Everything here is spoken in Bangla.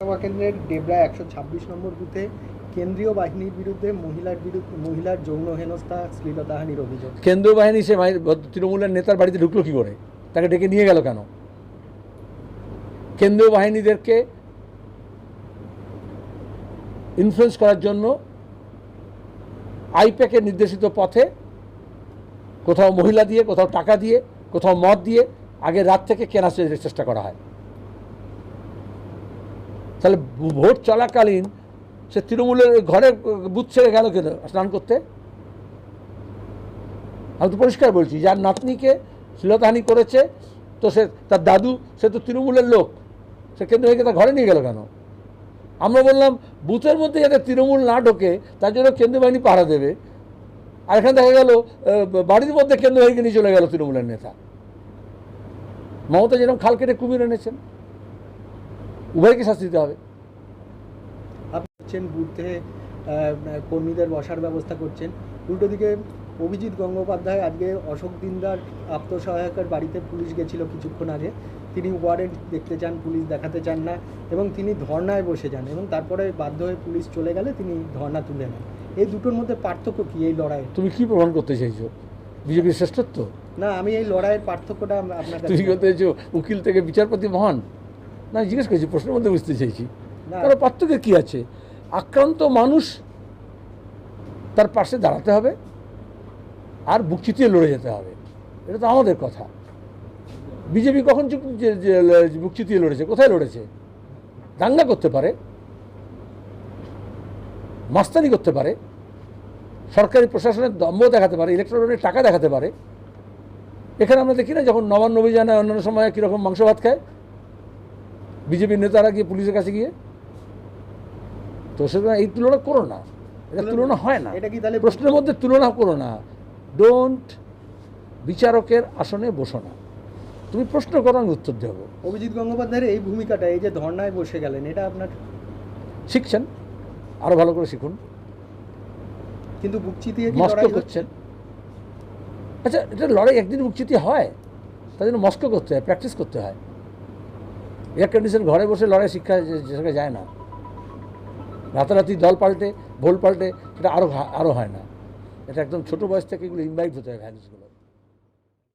লোকসভা কেন্দ্রের ডেবরা একশো ছাব্বিশ নম্বর বুথে কেন্দ্রীয় বাহিনীর বিরুদ্ধে মহিলার বিরুদ্ধে, মহিলার যৌন হেনস্থা শ্লীলতাহানির অভিযোগ। কেন্দ্রীয় বাহিনী সে তৃণমূলের নেতার বাড়িতে ঢুকলো কি করে? তাকে ডেকে নিয়ে গেল কেন? কেন্দ্রীয় বাহিনীদেরকে ইনফ্লুয়েন্স করার জন্য আইপ্যাকের নির্দেশিত পথে কোথাও মহিলা দিয়ে, কোথাও টাকা দিয়ে, কোথাও মদ দিয়ে আগে রাত থেকে কেনা চেষ্টা করা হয়। তাহলে ভোট চলাকালীন সে তৃণমূলের ঘরে বুথ ছেড়ে গেল কেন? স্নান করতে? আমি তো পরিষ্কার বলছি, যার নাতনিকে শ্লীলতাহানি করেছে, তো সে, তার দাদু, সে তো তৃণমূলের লোক, সে কেন্দ্র থেকে তার ঘরে নিয়ে গেল কেন? আমরা বললাম, বুথের মধ্যে যাতে তৃণমূল না ঢোকে, তার জন্য কেন্দ্রীয় বাহিনী পাহারা দেবে। আর এখানে দেখা গেল বাড়ির মধ্যে কেন্দ্র বাহিনীকে নিয়ে চলে গেল তৃণমূলের নেতা। মমতা যেরকম খাল কেটে কুমির এনেছেন। উভয়কে শাস্তি দিতে হবে। আপনি হচ্ছেন আহ, কর্মীদের বসার ব্যবস্থা করছেন। উল্টো দিকে অভিজিৎ গঙ্গোপাধ্যায় আজকে অশোক দিনদার আত্মসহায়কের বাড়িতে পুলিশ গেছিল কিছুক্ষণ আগে। তিনি ওয়ারেন্ট দেখতে চান পুলিশ দেখাতে চান না এবং তিনি ধর্নায় বসে যান এবং তারপরে বাধ্য হয়ে পুলিশ চলে গেলে তিনি ধর্না তুলে নেন। এই দুটোর মধ্যে পার্থক্য কি এই লড়াই তুমি কি প্রমাণ করতে চাইছো? বিজেপির শ্রেষ্ঠত্ব? না আমি এই লড়াইয়ের পার্থক্যটা আপনার তুমি করতে চাইছো উকিল থেকে বিচারপতি মহান? না জিজ্ঞেস করেছি প্রশ্নের মধ্যে বুঝতে চাইছি। কারণ পার্থক্য কী আছে? আক্রান্ত মানুষ তার পাশে দাঁড়াতে হবে আর বুক চিতিয়ে লড়ে যেতে হবে। এটা তো আমাদের কথা। বিজেপি কখন বুক চিতিয়ে লড়েছে? কোথায় লড়েছে? দাঙ্গা করতে পারে মাস্তানি করতে পারে সরকারি প্রশাসনের দম্ভ দেখাতে পারে ইলেকট্রনের টাকা দেখাতে পারে। এখানে আমরা দেখি না যখন নবান্ন অভিযানে অন্যান্য সময় কীরকম মাংস ভাত খায়? বিজেপির নেতারা গিয়ে পুলিশের কাছে গিয়ে তো সুতরাং এই তুলনা করো না। এটা তুলনা হয় না। এটা কি তাহলে প্রশ্নের মধ্যে তুলনা করো না। ডোন্ট বিচারকের আসনে বসো না। তুমি প্রশ্ন করো আমি উত্তর দেবো। অভিজিৎ গঙ্গোপাধ্যায়ের এই ভূমিকাটা এই যে ধর্নায় বসে গেলেন এটা আপনার শিখছেন? আরও ভালো করে শিখুন। কিন্তু বুক চিতিয়ে কি লড়াই করছেন। আচ্ছা এটা লড়াই একদিন মুক্তিতে হয় তার জন্য মস্ক করতে হয় প্র্যাকটিস করতে হয়। এয়ার কন্ডিশন ঘরে বসে লড়াই শিক্ষা শেখা যায় না। রাতারাতি দল পাল্টে, ভোল পাল্টে, সেটা আরও আরও হয় না। এটা একদম ছোটো বয়স থেকে এগুলো ইনভাইট হতে হয় ভ্যালুসগুলো